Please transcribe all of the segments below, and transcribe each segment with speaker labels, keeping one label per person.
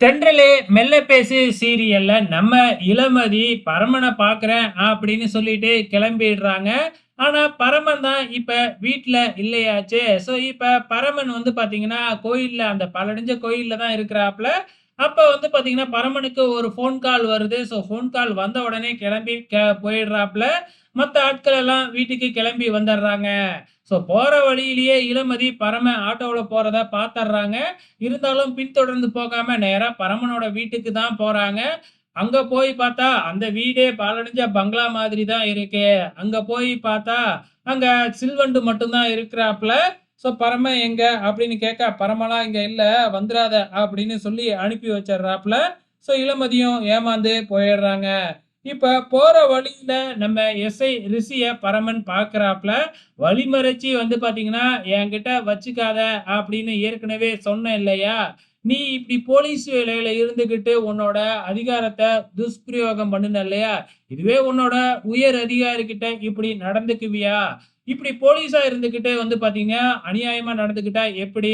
Speaker 1: தென்றலே மெல்ல பேசு சீரியல்ல நம்ம இளமதி பரமனை பார்க்குறேன் அப்படின்னு சொல்லிட்டு கிளம்பிடுறாங்க. ஆனால் பரமன் தான் இப்போ வீட்டில் இல்லையாச்சே. ஸோ இப்போ பரமன் வந்து பார்த்தீங்கன்னா, கோயிலில் அந்த பலடைஞ்ச கோயிலில் தான் இருக்கிறாப்புல அப்போ வந்து பார்த்தீங்கன்னா, பரமனுக்கு ஒரு ஃபோன் கால் வருது. ஸோ ஃபோன் கால் வந்த உடனே கிளம்பி கெ போயிடுறாப்புல மற்ற ஆட்கள் எல்லாம் வீட்டுக்கு கிளம்பி வந்துடுறாங்க. ஸோ போகிற வழியிலேயே இளமதி பரம ஆட்டோவில் போகிறத பார்த்துடுறாங்க. இருந்தாலும் பின்தொடர்ந்து போகாமல் நேராக பரமனோட வீட்டுக்கு தான் போகிறாங்க அங்கே போய் பார்த்தா, அந்த வீடே பாலடைஞ்ச பங்களா மாதிரி தான் இருக்கு. அங்கே போய் பார்த்தா, அங்கே சில்வண்டு மட்டும்தான் இருக்கிறாப்புல ஸோ பரம எங்க?" அப்படின்னு கேட்க, பரமலாம் இங்கே இல்லை வந்துடாத அப்படின்னு சொல்லி அனுப்பி வச்சிடுறாப்புல ஸோ இளமதியும் ஏமாந்து போயிடுறாங்க. இப்ப போற வழியில நம்ம எஸ்ஐ ரிஷிய பரமன் பார்க்குறாப்ல. வழிமறைச்சி வந்து பார்த்தீங்கன்னா, "என்கிட்ட வச்சுக்காத" அப்படின்னு ஏற்கனவே சொன்னேன் இல்லையா? "நீ இப்படி போலீஸ் வேலையில இருந்துகிட்டு உன்னோட அதிகாரத்தை துஷ்பிரயோகம் பண்ணுன இல்லையா? இதுவே உன்னோட உயர் அதிகாரிகிட்ட இப்படி நடந்துக்குவியா? இப்படி போலீஸா இருந்துகிட்டே வந்து பாத்தீங்கன்னா அநியாயமா நடந்துக்கிட்டா எப்படி?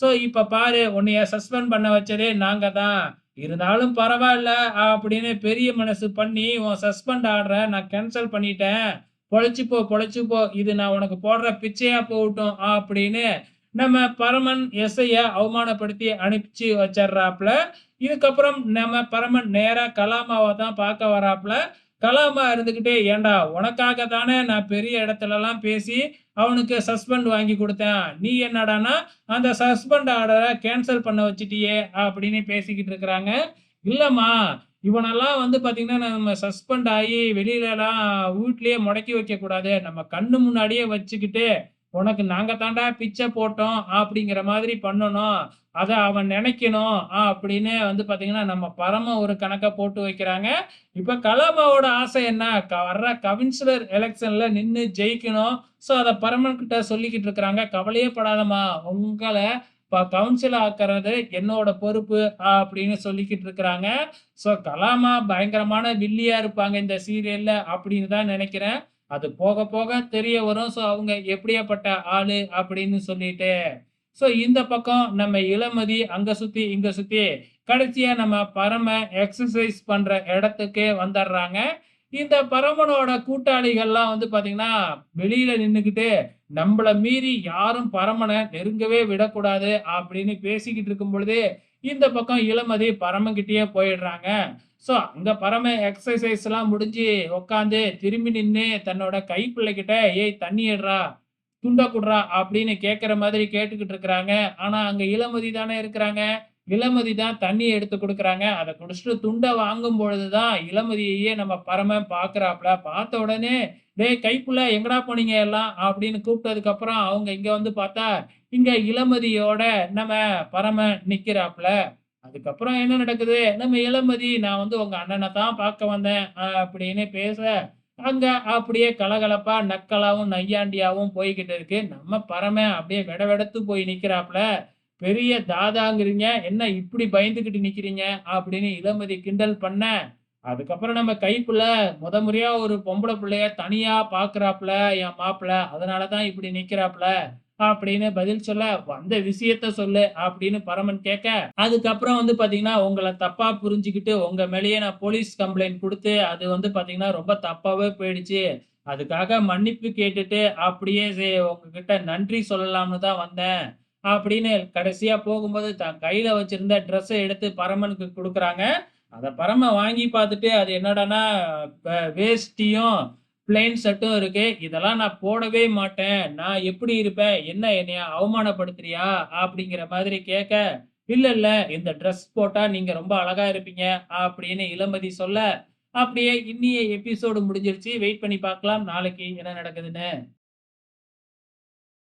Speaker 1: ஸோ இப்ப பாரு உன்னைய சஸ்பெண்ட் பண்ண வச்சதே நாங்க தான். இருந்தாலும் பரவாயில்ல அப்படின்னு பெரிய மனசு பண்ணி, "உன் சஸ்பெண்ட் ஆர்டரை நான் கேன்சல் பண்ணிட்டேன். பொழைச்சிப்போ பொழைச்சிப்போ இது நான் உனக்கு போடுற பிச்சையா போகட்டும்" அப்படின்னு நம்ம பரமன் எஸ்ஐய அவமானப்படுத்தி அனுப்பிச்சு வச்சிடுறாப்புல இதுக்கப்புறம் நம்ம பரமன் நேரா கலாமாவை தான் பார்க்க வராப்புல கலாமா இருந்துக்கிட்டே "ஏன்டா உனக்காக தானே நான் பெரிய இடத்துலலாம் பேசி அவனுக்கு சஸ்பெண்ட் வாங்கி கொடுத்தேன் நீ என்னடான்னா, அந்த சஸ்பெண்ட் ஆர்டரை கேன்சல் பண்ண வச்சுட்டியே" அப்படின்னு பேசிக்கிட்டு இருக்கிறாங்க. இல்லைம்மா இவனெல்லாம் வந்து பார்த்திங்கன்னா நம்ம சஸ்பெண்ட் ஆகி வெளியிலலாம் வீட்லேயே முடக்கி வைக்கக்கூடாது. நம்ம கண்ணு முன்னாடியே வச்சுக்கிட்டு, உனக்கு நாங்க தாண்டா பிச்சை போட்டோம் அப்படிங்கிற மாதிரி பண்ணணும். அதை அவன் நினைக்கணும் அப்படின்னு வந்து பார்த்தீங்கன்னா, நம்ம பரம ஒரு கணக்கை போட்டு வைக்கிறாங்க. இப்ப கலாமாவோட ஆசை என்ன? க வர்ற கவுன்சிலர் எலெக்ஷன்ல நின்று ஜெயிக்கணும். ஸோ அதை பரமன் கிட்ட சொல்லிக்கிட்டு இருக்கிறாங்க. "கவலையே படாதமா உங்களை இப்போ கவுன்சில் ஆக்கிறது என்னோட பொறுப்பு" அப்படின்னு சொல்லிக்கிட்டு இருக்கிறாங்க. ஸோ கலாமா பயங்கரமான வில்லியா இருப்பாங்க இந்த சீரியல்ல அப்படின்னு தான் நினைக்கிறேன் அது போக போக தெரிய வரும். ஸோ அவங்க எப்படியாப்பட்ட ஆளு அப்படின்னு சொல்லிட்டு. ஸோ இந்த பக்கம் நம்ம இளமதி அங்க சுத்தி, இங்க சுத்தி கடைசியா நம்ம பரம எக்ஸசைஸ் பண்ற இடத்துக்கே வந்துடுறாங்க. இந்த பரமனோட கூட்டாளிகள்லாம் வந்து பார்த்தீங்கன்னா, வெளியில நின்றுக்கிட்டு நம்மளை மீறி யாரும் பரமனை நெருங்கவே விடக்கூடாது" அப்படின்னு பேசிக்கிட்டு இருக்கும் பொழுது, இந்த பக்கம் இளமதி பரமங்கிட்டயே போயிடுறாங்க. ஸோ அங்கே பரம எக்ஸசைஸ்லாம் முடிஞ்சு உட்காந்து திரும்பி நின்று தன்னோட கைப்பிள்ளைகிட்ட, "ஏய் தண்ணி எடுறா, துண்ட குட்றா" அப்படின்னு கேட்குற மாதிரி கேட்டுக்கிட்டு இருக்கிறாங்க. ஆனால் அங்கே இளமதி தானே இருக்கிறாங்க. இளமதி தான் தண்ணி எடுத்து கொடுக்குறாங்க அதை குடிச்சிட்டு துண்டை வாங்கும் பொழுது தான் இளமதியையே நம்ம பரம பார்க்குறாப்புல பார்த்த உடனே, "டேய் கைப்புள்ள எங்கடா போனீங்க எல்லாம்?" அப்படின்னு கூப்பிட்டதுக்கப்புறம் அவங்க இங்கே வந்து பார்த்தா, இங்கே இளமதியோட நம்ம பரம நிற்கிறாப்புல அதுக்கப்புறம் என்ன நடக்குது? நம்ம இளமதி, "நான் வந்து உங்க அண்ணனை தான் பார்க்க வந்தேன்" அப்படின்னு பேச, அங்க அப்படியே கலகலப்பா, நக்கலாவும், நையாண்டியாவும் போய்கிட்டு இருக்கு. நம்ம பரம அப்படியே வெடவெடத்து போய் நிக்கிறாப்ல. "பெரிய தாதாங்கிறீங்க, என்ன இப்படி பயந்துகிட்டு நிக்கிறீங்க?" அப்படின்னு இளமதி கிண்டல் பண்ண, அதுக்கப்புறம் நம்ம கைப்புல முத முறையா ஒரு பொம்பளை பிள்ளைய தனியா பார்க்குறாப்ல என் மாப்பிள்ள அதனாலதான் இப்படி நிக்கிறாப்ல அப்படின்னு பதில் சொல்ல, "வந்த விஷயத்த சொல்லு" அப்படின்னு பரமன் கேட்க, அதுக்கப்புறம் வந்து பாத்தீங்கன்னா உங்களை தப்பா புரிஞ்சுக்கிட்டு உங்க மேலேயே நான் போலீஸ் கம்ப்ளைண்ட் கொடுத்து அது வந்து பாத்தீங்கன்னா ரொம்ப தப்பாவே போயிடுச்சு. அதுக்காக மன்னிப்பு கேட்டுட்டு அப்படியே உங்ககிட்ட நன்றி சொல்லலாம்னு தான் வந்தேன்" அப்படின்னு கடைசியா போகும்போது தன் கையில வச்சிருந்த ட்ரெஸ்ஸை எடுத்து பரமனுக்கு கொடுக்குறாங்க அதை பரமன் வாங்கி பார்த்துட்டு, அது என்னடான்னா வேஷ்டியும், பிளெயின் ஷர்ட்டும் இருக்கு. "இதெல்லாம் நான் போடவே மாட்டேன். நான் எப்படி இருப்பேன்? என்ன என்னைய அவமானப்படுத்துறியா?" அப்படிங்கிற மாதிரி கேட்க, "இல்ல, இல்ல. இந்த ட்ரெஸ் போட்டா நீங்க ரொம்ப அழகா இருப்பீங்க" அப்படின்னு இளமதி சொல்ல, அப்படியே இன்னிய எபிசோடு முடிஞ்சிருச்சு. வெயிட் பண்ணி பார்க்கலாம் நாளைக்கு என்ன நடக்குதுன்னு.